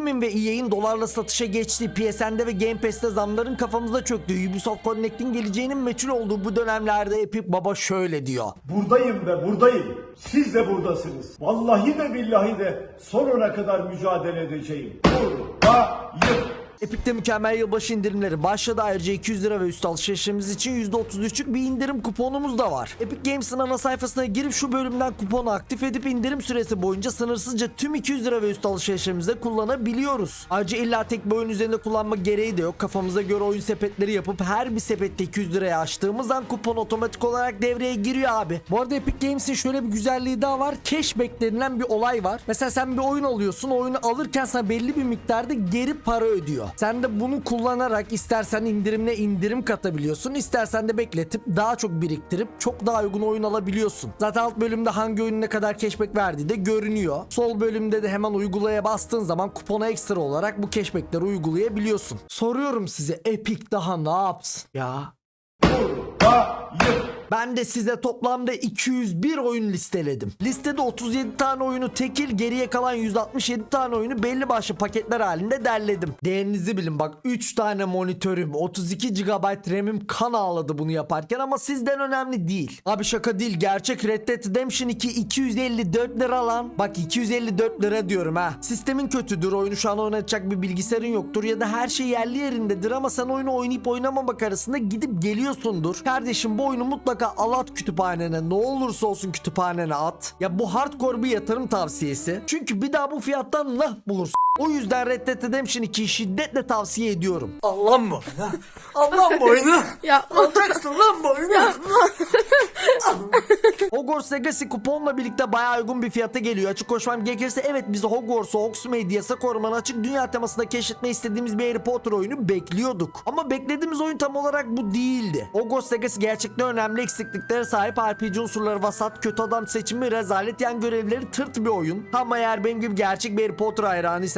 Steam'in ve EA'in dolarla satışa geçtiği, PSN'de ve Game Pass'te zamların kafamıza çöktüğü, Ubisoft Connect'in geleceğinin meçhul olduğu bu dönemlerde Epic Baba şöyle diyor. Buradayım ve buradayım. Siz de buradasınız. Vallahi de billahi de sonuna kadar mücadele edeceğim. Buradayım. Epic'te mükemmel yılbaşı indirimleri başladı. Ayrıca 200 lira ve üstü alışverişlerimiz için %33'lük bir indirim kuponumuz da var. Epic Games'in ana sayfasına girip şu bölümden kuponu aktif edip indirim süresi boyunca sınırsızca tüm 200 lira ve üstü alışverişlerimizde kullanabiliyoruz. Ayrıca illa tek bir oyun üzerinde kullanma gereği de yok. Kafamıza göre oyun sepetleri yapıp her bir sepette 200 liraya açtığımız an kupon otomatik olarak devreye giriyor abi. Bu arada Epic Games'in şöyle bir güzelliği daha var. Cashback denilen bir olay var. Mesela sen bir oyun alıyorsun. Oyunu alırken sana belli bir miktarda geri para ödüyor. Sen de bunu kullanarak istersen indirimle indirim katabiliyorsun. istersen de bekletip daha çok biriktirip çok daha uygun oyun alabiliyorsun. Zaten alt bölümde hangi oyunun ne kadar cashback verdiği de görünüyor. Sol bölümde de hemen uygulaya bastığın zaman kupona ekstra olarak bu cashbackleri uygulayabiliyorsun. Soruyorum size Epic daha ne yapsın? Ya Buradayım. ben de size toplamda 201 oyun listeledim. Listede 37 tane oyunu tekil, geriye kalan 167 tane oyunu belli başlı paketler halinde derledim. Değerinizi bilin bak 3 tane monitörüm, 32 GB RAM'im kan ağladı bunu yaparken ama sizden önemli değil. Abi şaka değil gerçek Red Dead Redemption 2 254 lira lan. Bak 254 lira diyorum ha. Sistemin kötüdür, oyunu şu an oynatacak bir bilgisayarın yoktur ya da her şey yerli yerindedir ama sen oyunu oynayıp oynamamak arasında gidip geliyorsundur. Kardeşim bu oyunu mutlaka al at kütüphanene. Ne olursa olsun kütüphanene at. Ya bu hardcore bir yatırım tavsiyesi. Çünkü bir daha bu fiyattan nah bulursun. O yüzden Red Dead Redemption 2'yi şiddetle tavsiye ediyorum. Allah'ım bu oyunu. Allah'ım bu oyunu. Ya Alacaksın lan bu oyunu. Hogwarts Legacy kuponla birlikte bayağı uygun bir fiyata geliyor. Açık konuşmam gerekirse evet biz Hogwarts'u Hogsmeade yasak ormanı açık dünya temasında keşfetme istediğimiz bir Harry Potter oyunu bekliyorduk. Ama beklediğimiz oyun tam olarak bu değildi. Hogwarts Legacy gerçekten önemli eksikliklere sahip RPG unsurları vasat, kötü adam seçimi, rezalet yan görevleri tırt bir oyun. Ama eğer benim gibi gerçek bir Harry Potter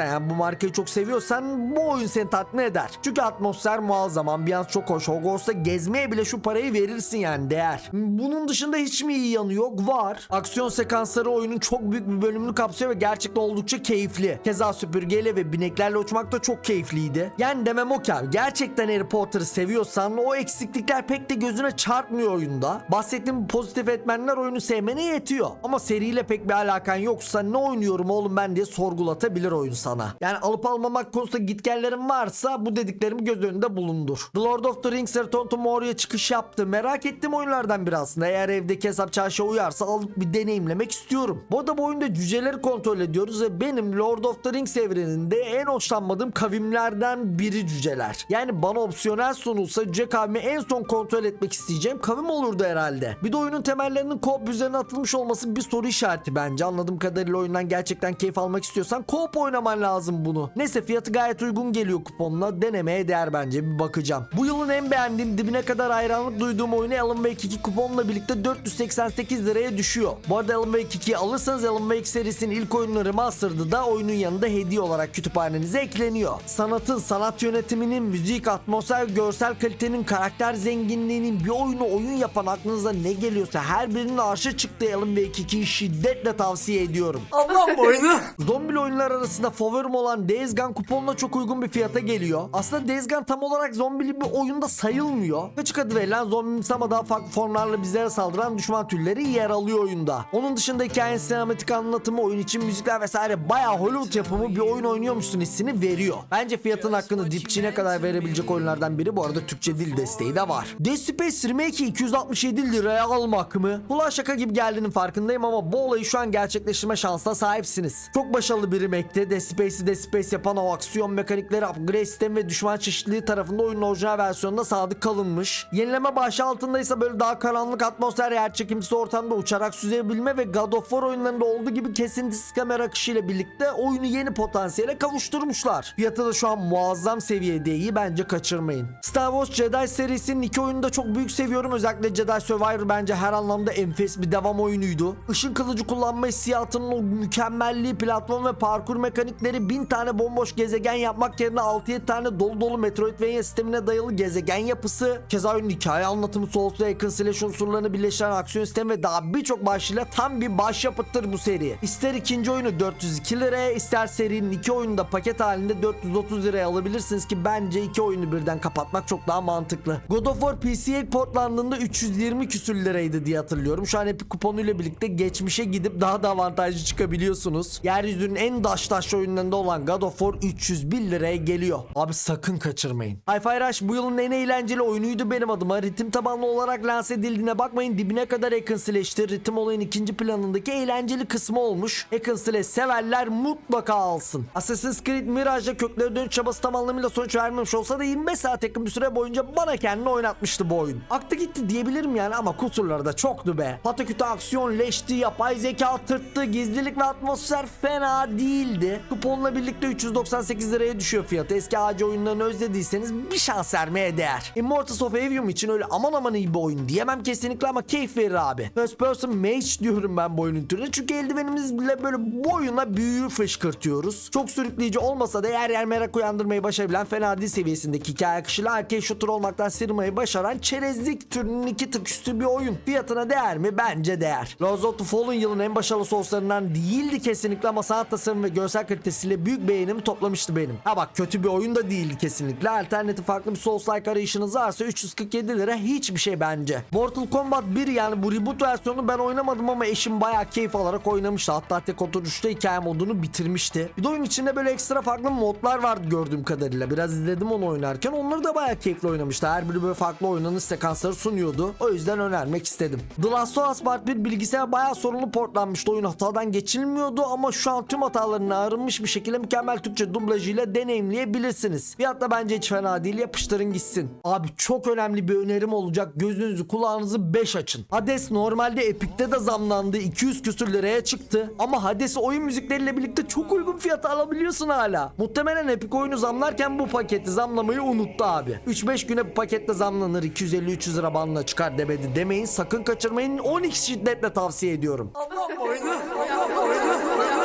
hayranıysan yani bu markayı çok seviyorsan bu oyun seni tatmin eder. Çünkü atmosfer muazzam, ambiyans çok hoş. Hogwarts'ta gezmeye bile şu parayı verirsin yani değer. Bunun dışında hiç mi iyi yanı yok? Var. Aksiyon sekansları oyunun çok büyük bir bölümünü kapsıyor ve gerçekten oldukça keyifli. Keza süpürgeyle ve bineklerle uçmak da çok keyifliydi. Yani demem o ki abi, gerçekten Harry Potter'ı seviyorsan o eksiklikler pek de gözüne çarpmıyor oyunda. Bahsettiğim pozitif etmenler oyunu sevmene yetiyor. Ama seriyle pek bir alakan yoksa ne oynuyorum oğlum ben diye sorgulatabilir oyun sana. Yani alıp almamak konusunda gitgellerin varsa bu dediklerimi göz önünde bulundur. The Lord of the Rings Return to Moria'ya çıkış yaptı. Merak ettiğim oyunlardan biri aslında. Eğer evdeki hesap çarşıya uyarsa alıp bir deneyimlemek istiyorum. Bu arada bu oyunda cüceleri kontrol ediyoruz ve benim Lord of the Rings evreninde en hoşlanmadığım kavimlerden biri cüceler. Yani bana opsiyonel sunulsa cüce kavmi en son kontrol etmek isteyeceğim kavim olurdu herhalde. Bir de oyunun temellerinin co-op üzerine atılmış olması bir soru işareti bence. Anladığım kadarıyla oyundan gerçekten keyif almak istiyorsan co-op oynaman lazım bunu. Neyse fiyatı gayet uygun geliyor kuponla. Denemeye değer bence bir bakacağım. Bu yılın en beğendiğim dibine kadar hayranlık duyduğum oyunu Alan Wake 2 kuponla birlikte 488 liraya düşüyor. Bu arada Alan Wake 2'yi alırsanız Alan Wake serisinin ilk oyununu remastered'ı da oyunun yanında hediye olarak kütüphanenize ekleniyor. Sanatın, sanat yönetiminin, müzik, atmosfer, görsel kalitenin, karakter zenginliğinin bir oyunu oyun yapan aklınıza ne geliyorsa her birinin arşa çıktığı Alan Wake 2'yi şiddetle tavsiye ediyorum. Allah'ım bu oyunu. Zombi oyunlar arasında favorim olan Days Gone kuponla çok uygun bir fiyata geliyor. Aslında Days Gone tam olarak zombili bir oyunda sayılmıyor. Açık adı verilen zombimsi ama daha farklı formlarla bizlere saldıran düşman türleri yer alıyor oyunda. Onun dışında hikayenin sinematik anlatımı, oyun için müzikler vesaire bayağı Hollywood yapımı bir oyun oynuyormuşsun hissini veriyor. Bence fiyatın hakkını dipçine kadar verebilecek oyunlardan biri bu arada Türkçe dil desteği de var. Dead Space Remake'i 267 liraya almak mı? Kulağa şaka gibi geldiğinin farkındayım ama bu olayı şu an gerçekleştirme şansına sahipsiniz. Çok başarılı bir remake'ti. Dead Space'i Dead Space yapan o aksiyon mekanikleri, upgrade sistemi ve düşman çeşitliliği tarafında oyunun orijinal versiyonunda sadık kalınmış. Yenileme başı altındaysa böyle daha karanlık atmosfer yer çekimsi ortamda uçarak süzebilme ve God of War oyunlarında olduğu gibi kesintisiz kamera akışıyla birlikte oyunu yeni potansiyele kavuşturmuşlar. Fiyatı da şu an muazzam seviyede iyi bence kaçırmayın. Star Wars Jedi serisinin iki oyunu da çok büyük seviyorum. Özellikle Jedi Survivor bence her anlamda enfes bir devam oyunuydu. Işın kılıcı kullanma hissiyatının o mükemmelliği, platform ve parkur mekanikleri seri 1000 tane bomboş gezegen yapmak yerine 6-7 tane dolu dolu Metroidvania sistemine dayalı gezegen yapısı, keza oyunun hikaye anlatımı, Souls ve Hack Slash unsurlarını birleştiren aksiyon sistemi ve daha birçok başlığıyla tam bir başyapıttır bu seri. İster ikinci oyunu 402 liraya, ister serinin iki oyunu da paket halinde 430 liraya alabilirsiniz ki bence iki oyunu birden kapatmak çok daha mantıklı. God of War PC'ye portlandığında 320 küsür liraydı diye hatırlıyorum. Şu an Epic kuponuyla birlikte geçmişe gidip daha da avantajlı çıkabiliyorsunuz. Yeryüzünün en daş taş oyunlarında olan God of War 301 liraya geliyor. Abi sakın kaçırmayın. Hi-Fi Rush bu yılın en eğlenceli oyunuydu benim adıma. Ritim tabanlı olarak lanse edildiğine bakmayın dibine kadar hack slash'tir. Ritim olayın ikinci planındaki eğlenceli kısmı olmuş. Hack slash severler mutlaka alsın. Assassin's Creed Mirage'da kökleri dönüş çabası tam anlamıyla sonuç vermemiş olsa da 25 saat yakın bir süre boyunca bana kendini oynatmıştı bu oyun. Aktı gitti diyebilirim yani ama kusurları da çoktu be. Pataküte aksiyon leşti, yapay zeka tırttı, gizlilik ve atmosfer fena değildi. Kuponla birlikte 398 liraya düşüyor fiyatı. Eski AC oyunlarını özlediyseniz bir şans vermeye değer. Immortals of Avium için öyle aman aman iyi bir oyun diyemem kesinlikle ama keyif verir abi. First person mage diyorum ben bu oyunun türüne çünkü eldivenimizle böyle boyuna büyüğü fışkırtıyoruz. Çok sürükleyici olmasa da yer yer merak uyandırmayı başarabilen fena değil seviyesindeki hikaye akışıyla arcade shooter olmaktan sırmayı başaran çerezlik türünün iki tık üstü bir oyun. Fiyatına değer mi? Bence değer. Lords of the Fallen yılın en başarılı source'larından değildi kesinlikle ama sanat tasarım ve görsel kalitesiyle büyük beğenimi toplamıştı benim. Ha bak kötü bir oyun da değildi kesinlikle. Alternatif farklı bir Souls-like arayışınız varsa 347 lira hiçbir şey bence. Mortal Kombat 1 yani bu reboot versiyonu ben oynamadım ama eşim bayağı keyif alarak oynamıştı. Hatta tek oturuşta hikaye modunu bitirmişti. Bir de oyun içinde böyle ekstra farklı modlar vardı gördüğüm kadarıyla. Biraz izledim onu oynarken. Onları da bayağı keyifli oynamıştı. Her biri böyle farklı oynanış sekansları sunuyordu. O yüzden önermek istedim. The Last of Us Part 1 bilgisayar bayağı sorunlu portlanmıştı. Oyun hatadan geçilmiyordu ama şu an tüm hatalarını arınmış bir şekilde mükemmel Türkçe dublajıyla deneyimleyebilirsiniz. Fiyat da bence hiç fena değil. Yapıştırın gitsin. Abi çok önemli bir önerim olacak. Gözünüzü kulağınızı 5 açın. Hades normalde Epic'te de zamlandı. 200 küsür liraya çıktı. Ama Hades'i oyun müzikleriyle birlikte çok uygun fiyata alabiliyorsun hala. Muhtemelen Epic oyunu zamlarken bu paketi zamlamayı unuttu abi. 3-5 güne bu pakette zamlanır 250-300 lira bandına çıkar demedi demeyin. Sakın kaçırmayın. 12 şiddetle tavsiye ediyorum. Allah boynu. Allah boynu.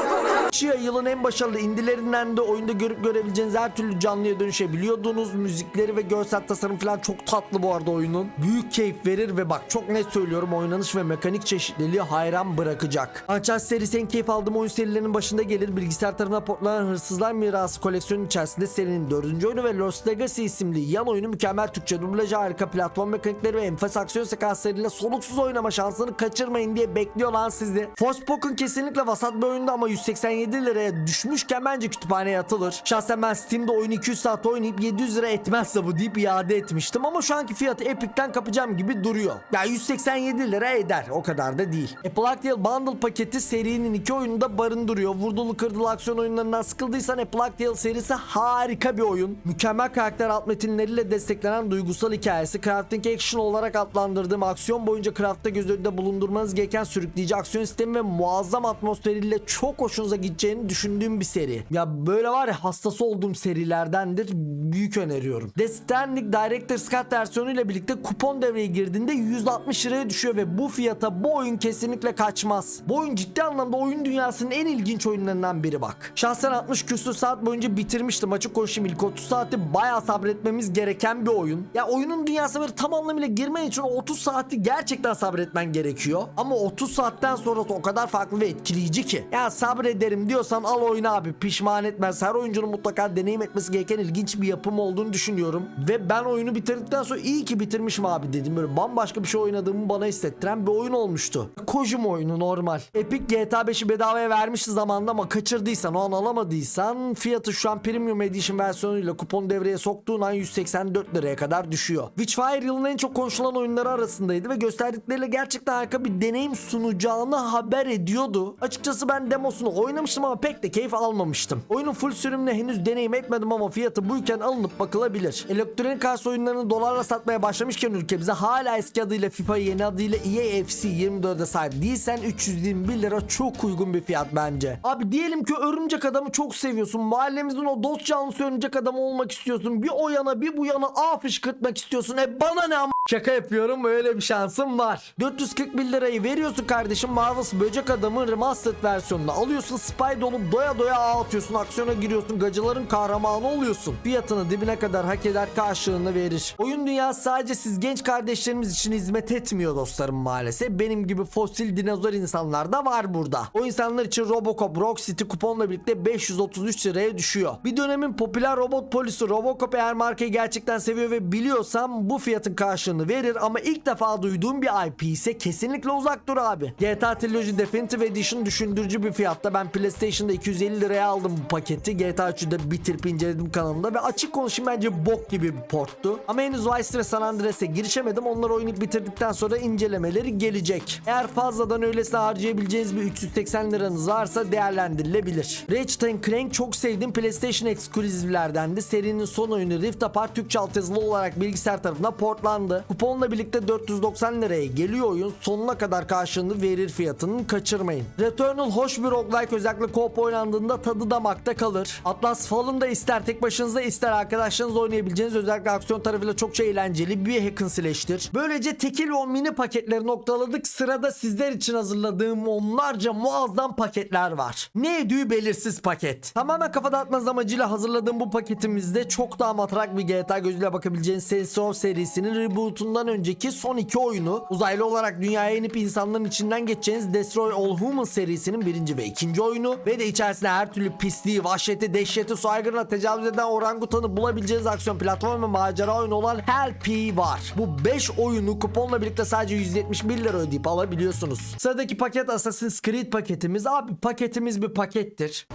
Chia yılın en başarılı indilerinden de oyunda görüp görebileceğiniz her türlü canlıya dönüşebiliyordunuz. Müzikleri ve görsel tasarım falan çok tatlı bu arada oyunun. Büyük keyif verir ve bak çok net söylüyorum oynanış ve mekanik çeşitliliği hayran bırakacak. Uncharted serisi en keyif aldığım oyun serilerinin başında gelir. Bilgisayar tarafından portlanan Hırsızlar Mirası koleksiyonun içerisinde serinin dördüncü oyunu ve Lost Legacy isimli yan oyunu mükemmel Türkçe dublajı, harika platform mekanikleri ve enfes aksiyon sekanslarıyla soluksuz oynama şansını kaçırmayın diye bekliyor lan sizi. Forspoken kesinlikle vasat bir oyundu ama 187 liraya düşmüşken bence kütüphaneye atılır. Şahsen ben Steam'de oyunu 200 saat oynayıp 700 lira etmezse bu deyip iade etmiştim ama şu anki fiyatı Epic'ten kapacağım gibi duruyor. Ya 187 lira eder o kadar da değil. Apple Arcade Bundle paketi serinin iki oyunu da barındırıyor. Vurdulu kırdılı aksiyon oyunlarından sıkıldıysan Apple Arcade serisi harika bir oyun. Mükemmel karakter alt metinleriyle desteklenen duygusal hikayesi. Crafting Action olarak adlandırdığım aksiyon boyunca craft'ta göz önünde bulundurmanız gereken sürükleyici aksiyon sistemi ve muazzam atmosferiyle çok hoşunuza gideceğini düşündüğüm bir seri. Ya böyle var ya hastası olduğum serilerdendir. Büyük öneriyorum. The Standing Director Scott versiyonuyla birlikte kupon devreye girdiğinde 160 liraya düşüyor ve bu fiyata bu oyun kesinlikle kaçmaz. Bu oyun ciddi anlamda oyun dünyasının en ilginç oyunlarından biri bak. Şahsen 60 küsur saat boyunca bitirmiştim. Açık konuşayım ilk 30 saati bayağı sabretmemiz gereken bir oyun. Ya oyunun dünyasına böyle tam anlamıyla girmen için o 30 saati gerçekten sabretmen gerekiyor. Ama 30 saatten sonrası o kadar farklı ve etkileyici ki. Ya sabrederim diyorsan al oyna abi. Pişman etmez. Her oyuncunun mutlaka deneyim etmesi gereken ilginç bir yapım olduğunu düşünüyorum. Ve ben oyunu bitirdikten sonra iyi ki bitirmişim abi dedim. Böyle bambaşka bir şey oynadığımı bana hissettiren bir oyun olmuştu. Kojima oyunu normal. Epic GTA 5'i bedavaya vermişti zamanında ama kaçırdıysan o an alamadıysan fiyatı şu an Premium Edition versiyonuyla kupon devreye soktuğun an 184 liraya kadar düşüyor. Witchfire yılın en çok konuşulan oyunları arasındaydı ve gösterdikleriyle gerçekten harika bir deneyim sunacağını haber ediyordu. Açıkçası ben demosunu oynamıştım ama pek de keyif almamıştım. Oyunun full sürümünü henüz deneyim etmedim ama fiyatı buyken alınıp bakılabilir. Elektronik arsa oyunlarını dolarla satmaya başlamışken ülkemize hala eski adıyla FIFA yeni adıyla E EA FC 24'e sahip değilsen 321 lira çok uygun bir fiyat bence. Abi diyelim ki örümcek adamı çok seviyorsun. Mahallemizin o dost canlısı örümcek adamı olmak istiyorsun. Bir o yana bir bu yana A fışkırtmak istiyorsun. E bana ne am- Şaka yapıyorum öyle bir şansım var. 441 lirayı veriyorsun kardeşim Marvel's Böcek Adamı Remastered versiyonunu alıyorsun Spy olup doya doya ağ atıyorsun, aksiyona giriyorsun, gacıların kahramanı oluyorsun. Fiyatını dibine kadar hak eder karşılığını verir. Oyun dünyası sadece siz genç kardeşlerimiz için hizmet etmiyor dostlarım maalesef. Benim gibi fosil dinozor insanlar da var burada. O insanlar için Robocop Rock City kuponla birlikte 533 liraya düşüyor. Bir dönemin popüler robot polisi Robocop eğer markayı gerçekten seviyor ve biliyorsam bu fiyatın karşılığını verir ama ilk defa duyduğum bir IP ise kesinlikle uzak dur abi. GTA Trilogy Definitive Edition düşündürücü bir fiyatta. Ben PlayStation'da 250 liraya aldım bu paketi. GTA 3'ü de bitirip inceledim kanalımda ve açık konuşayım bence bok gibi bir porttu. Ama henüz Vice ve San Andreas'e girişemedim. Onları oynayıp bitirdikten sonra incelemeleri gelecek. Eğer fazladan öylesine harcayabileceğiniz bir 380 liranız varsa değerlendirilebilir. Ratchet Clank çok sevdiğim PlayStation ekskluzivlerdendi. Serinin son oyunu Rift Apart Türkçe altyazılı olarak bilgisayar tarafına portlandı. Kuponla birlikte 490 liraya geliyor oyun. Sonuna kadar karşılığını verir fiyatını kaçırmayın. Returnal hoş bir roguelike özellikle co-op oynandığında tadı damakta kalır. Atlas Fallen da ister tek başınıza ister arkadaşlarınızla oynayabileceğiniz özellikle aksiyon tarafıyla çokça eğlenceli bir hack slash'tir. Böylece tekil ve mini paketleri noktaladık. Sırada sizler için hazırladığım onlarca muazzam paketler var. Ne ödüğü belirsiz paket. Tamamen kafa dağıtmanız amacıyla hazırladığım bu paketimizde çok daha matrak bir GTA gözüyle bakabileceğiniz Saints Row serisinin rebootundan önceki son iki oyunu uzaylı olarak dünyaya inip insanların içinden geçeceğiniz Destroy All Humans serisinin birinci ve ikinci oyunu ve de içerisinde her türlü pisliği, vahşeti, dehşeti, soygırına tecavüz eden orangutanı bulabileceğiniz aksiyon platform ve macera oyunu olan Hell P var. Bu 5 oyunu kuponla birlikte sadece 171 lira ödeyip alabiliyorsunuz. Sıradaki paket Assassin's Creed paketimiz. Abi paketimiz bir pakettir.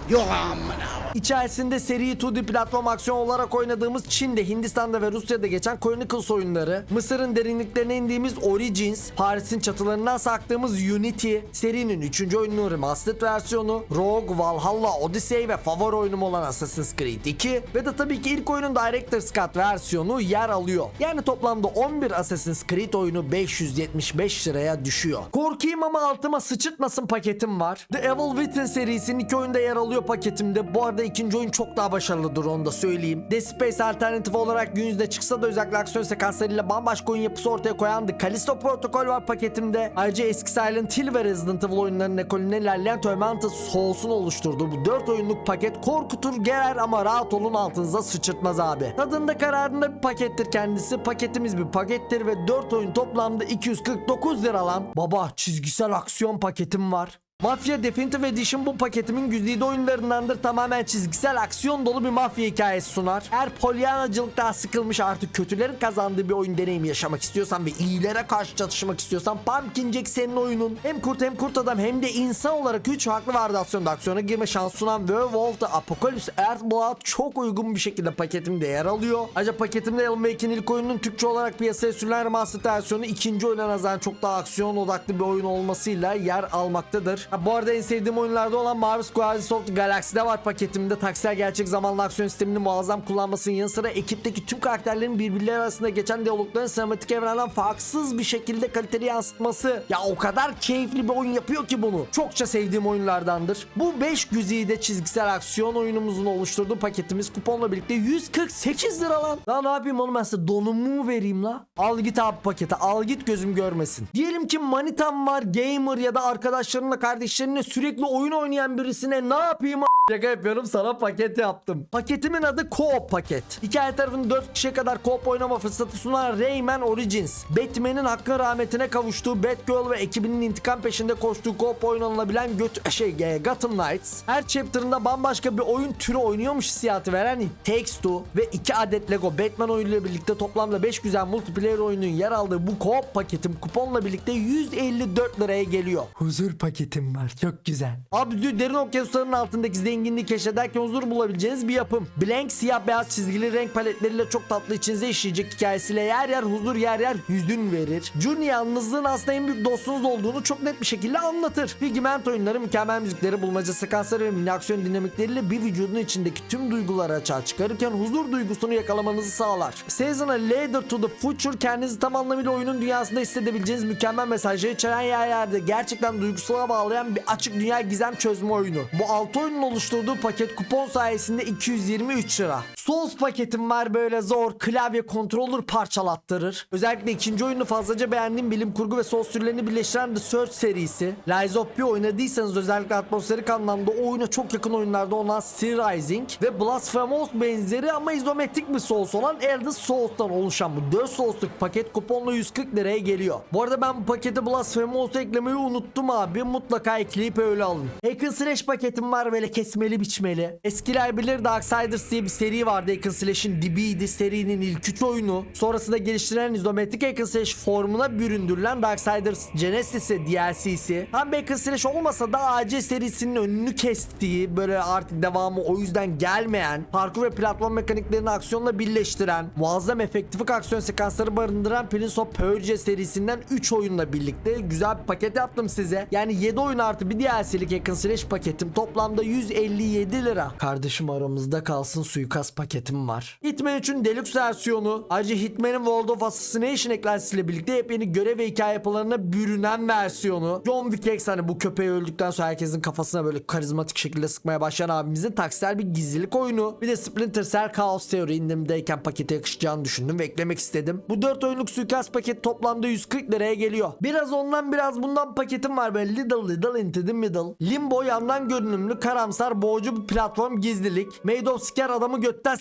İçerisinde seri 2D platform aksiyon olarak oynadığımız Çin'de, Hindistan'da ve Rusya'da geçen Chronicles oyunları, Mısır'ın derinliklerine indiğimiz Origins, Paris'in çatılarından saktığımız Unity, serinin 3. oyunun remastered versiyonu, Rogue, Valhalla, Odyssey ve favori oyunum olan Assassin's Creed 2 ve de tabii ki ilk oyunun Director's Cut versiyonu yer alıyor. Yani toplamda 11 Assassin's Creed oyunu 575 liraya düşüyor. Korkayım ama altıma sıçırtmasın paketim var. The Evil Within serisinin iki oyunda yer alıyor paketimde. Bu arada ikinci oyun çok daha başarılıdır onu da söyleyeyim. Dead Space alternatif olarak gün çıksa da özellikle aksiyon sekanslarıyla bambaşka oyun yapısı ortaya koyan The Callisto Protocol var paketimde. Ayrıca eski Silent Hill ve Resident Evil oyunlarının ekolüne ilerleyen Tormented Souls'un oluşturduğu bu 4 oyunluk paket korkutur gerer ama rahat olun altınıza sıçırtmaz abi. Tadında kararında bir pakettir kendisi. Paketimiz bir pakettir ve 4 oyun toplamda 249 lira lan. Baba çizgisel aksiyon paketim var. Mafya Definitive Edition bu paketimin güzide oyunlarındandır. Tamamen çizgisel aksiyon dolu bir mafya hikayesi sunar. Eğer polyanacılıktan sıkılmış artık kötülerin kazandığı bir oyun deneyimi yaşamak istiyorsan ve iyilere karşı çatışmak istiyorsan Pumpkin Jack senin oyunun. Hem kurt hem kurt adam hem de insan olarak 3 farklı varyasyonda aksiyona girme şansı sunan Werewolf'da Apocalypse Earthblood çok uygun bir şekilde paketimde yer alıyor. Ayrıca paketimde Alan Wake'in ilk oyunun Türkçe olarak piyasaya sürülen remastered versiyonu ikinci oyuna nazaran çok daha aksiyon odaklı bir oyun olmasıyla yer almaktadır. Ha, bu arada en sevdiğim oyunlarda olan Marvel's Guardians of the Galaxy'de var paketimde. Taksel gerçek zamanlı aksiyon sistemini muazzam kullanmasının yanı sıra ekipteki tüm karakterlerin birbirleri arasında geçen diyalogların sinematik evrenden farksız bir şekilde kaliteli yansıtması. Ya o kadar keyifli bir oyun yapıyor ki bunu. Çokça sevdiğim oyunlardandır. Bu 5 güzide çizgisel aksiyon oyunumuzun oluşturduğu paketimiz kuponla birlikte 148 lira lan. Daha ne yapayım oğlum ben size donumu vereyim la. Al git abi pakete al git gözüm görmesin. Diyelim ki manitam var gamer ya da arkadaşlarınla kardeşlerinle sürekli oyun oynayan birisine ne yapayım Şaka yapıyorum sana paket yaptım. Paketimin adı Co-op paket. Hikaye tarafını 4 kişiye kadar co-op oynama fırsatı sunan Rayman Origins. Batman'in hakkın rahmetine kavuştuğu Batgirl ve ekibinin intikam peşinde koştuğu co-op oynanabilen göt şey e, Gotham Knights. Her chapter'ında bambaşka bir oyun türü oynuyormuş hissiyatı veren It Takes Two ve 2 adet Lego Batman oyunuyla birlikte toplamda 5 güzel multiplayer oyunun yer aldığı bu co-op paketim kuponla birlikte 154 liraya geliyor. Huzur paketim var çok güzel. Abi derin okyanusların altındaki zenginliği keşfederken huzur bulabileceğiniz bir yapım. Blank siyah beyaz çizgili renk paletleriyle çok tatlı içinize işleyecek hikayesiyle yer yer huzur yer yer hüzün verir. Journey yalnızlığın aslında en büyük dostunuz olduğunu çok net bir şekilde anlatır. Figment oyunları mükemmel müzikleri bulmaca sekansları ve mini aksiyon dinamikleriyle bir vücudun içindeki tüm duyguları açığa çıkarırken huzur duygusunu yakalamanızı sağlar. Season'a Ladder to the Future kendinizi tam anlamıyla oyunun dünyasında hissedebileceğiniz mükemmel mesajları içeren yerlerde gerçekten duygusala bağlayan bir açık dünya gizem çözme oyunu. Bu 6 oyunun oluşturduğu paket kupon sayesinde 223 lira. Souls paketim var böyle zor klavye kontrolür parçalattırır. Özellikle ikinci oyunu fazlaca beğendiğim bilim kurgu ve Souls türlerini birleştiren The Search serisi. Lies of P oynadıysanız özellikle atmosferik anlamda o oyuna çok yakın oyunlarda olan Steel Rising ve Blasphemous benzeri ama izometrik bir Souls olan Elder Souls'tan oluşan bu 4 Souls'luk paket kuponla 140 liraya geliyor. Bu arada ben bu pakete Blasphemous eklemeyi unuttum abi. Mutlaka ekleyip öyle alın. Hack Slash paketim var böyle kesmeli biçmeli. Eskiler bilir Darksiders diye bir seri vardı. Hack Slash'in dibiydi. Serinin ilk 3 oyunu. Sonrasında geliştirilen izometrik Hack Slash formuna büründürülen Darksiders Genesis'i DLC'si. Hem Hack Slash olmasa da AC serisinin önünü kestiği böyle artık devamı o yüzden gelmeyen parkur ve platform mekaniklerini aksiyonla birleştiren muazzam efektifik aksiyon sekansları barındıran Prince of Persia serisinden 3 oyunla birlikte güzel bir paket yaptım size. Yani 7 oyun artı bir DLC'lik Hack Slash paketim toplamda 157 lira. Kardeşim aramızda kalsın suikast paketim var. Hitman 3'ün Deluxe versiyonu ayrıca Hitman'in World of Assassination eklentisiyle birlikte yepyeni görev ve hikaye yapılarına bürünen versiyonu. John Wick X hani bu köpeği öldükten sonra herkesin kafasına böyle karizmatik şekilde sıkmaya başlayan abimizin taksel bir gizlilik oyunu. Bir de Splinter Cell Chaos Theory indirimdeyken pakete yakışacağını düşündüm ve eklemek istedim. Bu 4 oyunluk suikast paket toplamda 140 liraya geliyor. Biraz ondan biraz bundan paketim var böyle little little into the middle. Limbo yandan görünümlü karamsar boğucu bir platform gizlilik. Made of Scare adamı götten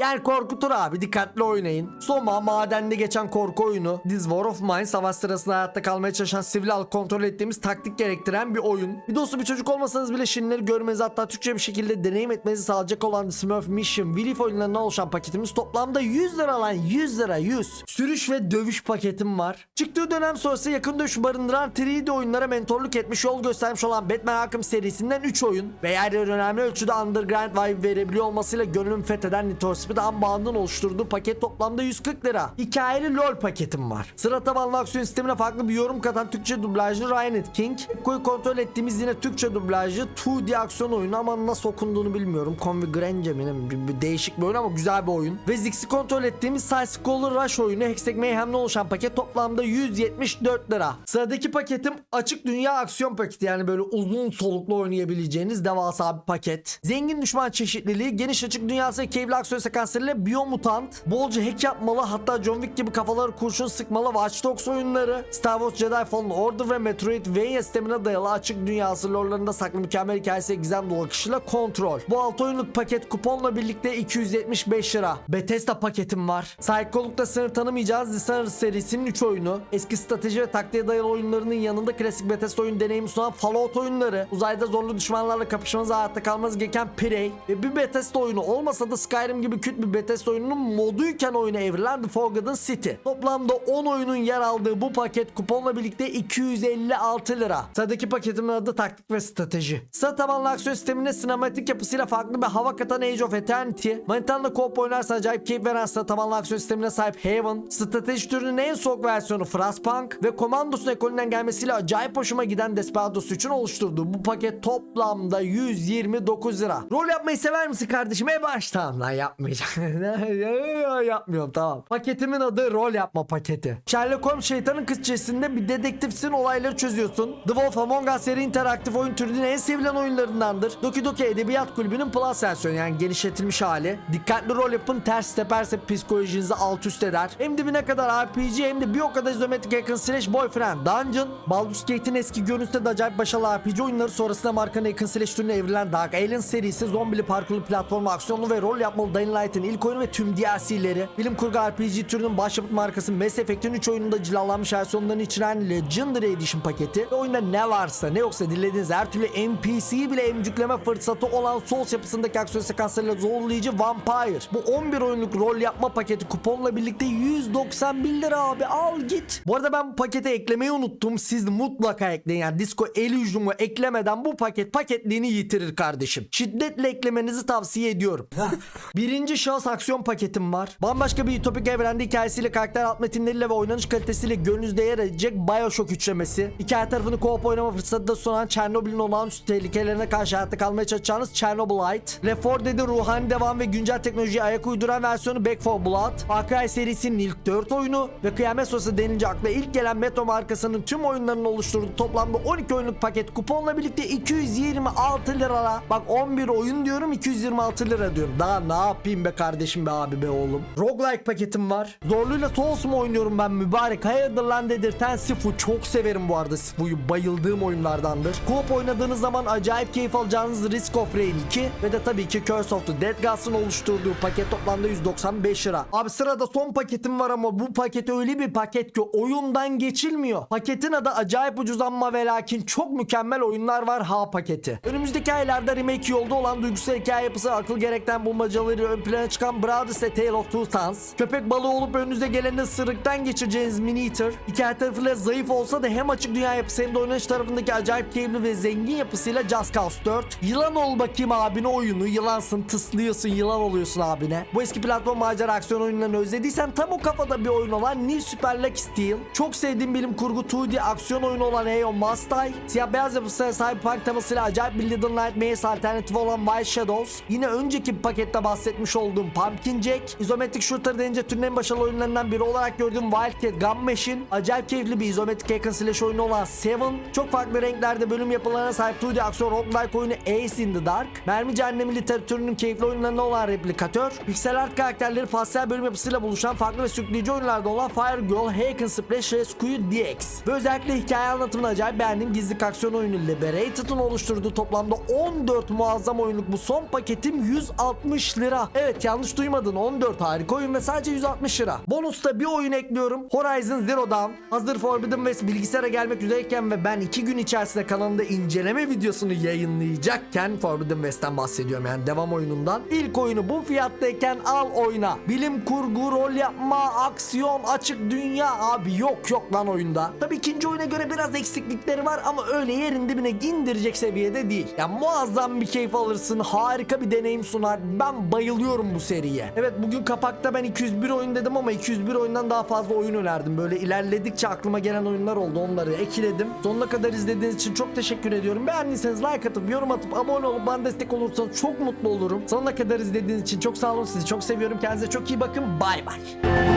yani korkutur abi dikkatli oynayın. Soma madende geçen korku oyunu. This War of Mine savaş sırasında hayatta kalmaya çalışan sivil halk kontrol ettiğimiz taktik gerektiren bir oyun. Bir dostu bir çocuk olmasanız bile şirinleri görmenizi hatta Türkçe bir şekilde deneyim etmenizi sağlayacak olan Smurf Mission Willy oyunlarından oluşan paketimiz toplamda 100 lira lan 100 lira 100. Sürüş ve dövüş paketim var. Çıktığı dönem sonrası yakın dövüş barındıran 3D oyunlara mentorluk etmiş yol göstermiş olan Batman Arkham serisinden 3 oyun ve yer önemli ölçüde underground vibe verebiliyor olmasıyla gönlümü fetheden Speed Unbound'un oluşturduğu paket toplamda 140 lira. Hikayeli LoL paketim var. Sıra tabanlı aksiyon sistemine farklı bir yorum katan Türkçe dublajlı Ryan King. Koyu kontrol ettiğimiz yine Türkçe dublajlı 2D aksiyon oyunu ama nasıl okunduğunu bilmiyorum. Convi Grange mi? ne? Bir, bir değişik bir oyun ama güzel bir oyun. Ve Zix'i kontrol ettiğimiz Side Scroller Rush oyunu Hextech Mayhem'le oluşan paket toplamda 174 lira. Sıradaki paketim açık dünya aksiyon paketi yani böyle uzun soluklu oynayabileceğiniz devasa bir paket. Zengin düşman çeşitliliği, geniş açık dünyası ve keyifli aksiyon sekanslarıyla Biomutant, bolca hack yapmalı hatta John Wick gibi kafaları kurşun sıkmalı Watch Dogs oyunları, Star Wars Jedi Fallen Order ve Metroidvania sistemine dayalı açık dünyası lorlarında saklı mükemmel hikayesi gizem dolu akışıyla kontrol. Bu 6 oyunluk paket kuponla birlikte 275 lira. Bethesda paketim var. Psycholog'da sınır tanımayacağız Dishonored serisinin 3 oyunu. Eski strateji ve taktiğe dayalı oyunlarının yanında klasik Bethesda oyun deneyimi sunan Fallout oyunları. Uzayda zorlu düşmanlarla kapışmanızı hayatta kalmanız gereken Prey. Ve bir Bethesda oyunu olmasa da Skyrim gibi kült bir Bethesda oyununun moduyken oyuna evrilen The Forgotten City. Toplamda 10 oyunun yer aldığı bu paket kuponla birlikte 256 lira. Sıradaki paketimin adı taktik ve strateji. Sıra tabanlı aksiyon sistemine sinematik yapısıyla farklı bir hava katan Age of Eternity. Manitanla co-op oynarsa acayip keyif veren sıra tabanlı aksiyon sistemine sahip Haven. Strateji türünün en soğuk versiyonu Frostpunk ve Commandosun ekolünden gelmesiyle acayip hoşuma giden Desperados için oluşturduğu bu paket toplamda 129 lira. Rol yapmayı sever misin kardeşim? E baştan lan yapmayacağım. Yapmıyorum tamam. Paketimin adı rol yapma paketi. Sherlock Holmes şeytanın kızçesinde bir dedektifsin olayları çözüyorsun. The Wolf Among Us seri interaktif oyun türünün en sevilen oyunlarındandır. Doki Doki Edebiyat Kulübü'nün plus versiyonu yani genişletilmiş hali. Dikkatli rol yapın ters teperse psikolojinizi alt üst eder. Hem dibine kadar RPG hem de bir o kadar izometrik hack slash boyfriend dungeon. Baldur's Gate'in eski görüntüsü de acayip başarılı RPG oyunları sonrasında markanın hack slash türüne evrilen Dark Alien serisi zombili parkurlu platformu aksiyonlu ve rol yapmalı Dying Light'in ilk oyunu ve tüm DLC'leri. Bilim kurgu RPG türünün başyapıt markası Mass Effect'in 3 oyununda cilalanmış versiyonlarını içeren Legendary Edition paketi ve oyunda ne varsa ne yoksa dilediğiniz her türlü NPC'yi bile emcükleme fırsatı olan Souls yapısındaki aksiyon sekanslarıyla zorlayıcı Vampire. Bu 11 oyunluk rol yapma paketi kuponla birlikte 191 lira abi al git. Bu arada ben bu pakete eklemeyi unuttum. Siz mutlaka ekleyin. Yani Disco Elysium'u eklemeden bu paket paketliğini yitirir kardeşim. Şiddetle eklemenizi tavsiye ediyorum. Birinci şahıs aksiyon paketim var. Bambaşka bir ütopik evrende hikayesiyle karakter alt metinleriyle ve oynanış kalitesiyle gönlünüzde yer edecek Bioshock üçlemesi. Hikaye tarafını co-op oynama fırsatı da sunan Chernobyl'in olağanüstü tehlikelerine karşı hayatta kalmaya çalışacağınız Chernobylite. Left 4 Dead'in ruhani devam ve güncel teknolojiye ayak uyduran versiyonu Back 4 Blood. Far Cry serisinin ilk 4 oyunu ve Kıyamet Sosası denince akla ilk gelen Metro markasının tüm oyunlarını oluşturduğu toplamda 12 oyunluk paket kuponla birlikte 226 lira. Bak 11 oyun diyorum 226 lira diyorum. Daha ne yapayım be kardeşim be abi be oğlum. Roguelike paketim var. Zorluyla Souls mu oynuyorum ben mübarek? Hayırdır lan dedirten Sifu. Çok severim bu arada Sifu'yu. Bayıldığım oyunlardandır. Co-op oynadığınız zaman acayip keyif alacağınız Risk of Rain 2 ve de tabii ki Curse of the Dead Gods'ın oluşturduğu paket toplamda 195 lira. Abi sırada son paketim var ama bu paket öyle bir paket ki oyundan geçilmiyor. Paketin adı acayip ucuz ama ve lakin çok mükemmel oyunlar var ha paketi. Önümüzdeki aylarda remake yolda olan duygusal hikaye yapısı akıl gerekten bulmacaları ön plana çıkan Brothers A Tale of Two Sons. Köpek balığı olup önünüze geleni sırıktan geçireceğiniz Mini Eater. Hikaye tarafıyla zayıf olsa da hem açık dünya yapısı hem de oynanış tarafındaki acayip keyifli ve zengin yapısıyla Just Cause 4. Yılan ol bakayım abine oyunu. Yılansın tıslıyorsun yılan oluyorsun abine. Bu eski platform macera aksiyon oyunlarını özlediysen tam o kafada bir oyun olan New Super Lucky Steel. Çok sevdiğim bilim kurgu 2D aksiyon oyunu olan Eyo Must Die. Siyah beyaz yapısına sahip park temasıyla acayip bir Little Nightmares alternatifi olan Wild Shadows. Yine önceki bir pakette bahsetmiş olduğum Pumpkin Jack. İzometrik shooter denince türün en başarılı oyunlarından biri olarak gördüğüm Wildcat Gun Machine. Acayip keyifli bir izometrik hack and slash oyunu olan Seven. Çok farklı renklerde bölüm yapılarına sahip 2D aksiyon roguelike oyunu Ace in the Dark. Mermi Cehennemi literatürünün keyifli oyunlarından olan Replikatör. Pixel art karakterleri pastel bölüm yapısıyla buluşan farklı ve sürükleyici oyunlarda olan Fire Girl, Hack and Splash Rescue DX. Ve özellikle hikaye anlatımını acayip beğendiğim gizli aksiyon oyunu Liberated'ın oluşturduğu toplamda 14 muazzam oyunluk bu son paketim 160 lira. Evet yanlış duymadın 14 harika oyun ve sadece 160 lira. Bonusta bir oyun ekliyorum. Horizon Zero Dawn. Hazır Forbidden West bilgisayara gelmek üzereyken ve ben 2 gün içerisinde kanalımda inceleme videosunu yayınlayacakken Forbidden West'ten bahsediyorum yani devam oyunundan. İlk oyunu bu fiyattayken al oyna. Bilim kurgu, rol yapma, aksiyon, açık dünya abi yok yok lan oyunda. Tabii ikinci oyuna göre biraz eksiklikleri var ama öyle yerin dibine indirecek seviyede değil. Yani muazzam bir keyif alırsın, harika bir deneyim sunar. Ben bayılıyorum bu seriye. Evet bugün kapakta ben 201 oyun dedim ama 201 oyundan daha fazla oyun önerdim. Böyle ilerledikçe aklıma gelen oyunlar oldu. Onları ekledim. Sonuna kadar izlediğiniz için çok teşekkür ediyorum. Beğendiyseniz like atıp yorum atıp abone olup bana destek olursanız çok mutlu olurum. Sonuna kadar izlediğiniz için çok sağ olun. Sizi çok seviyorum. Kendinize çok iyi bakın. Bay bay.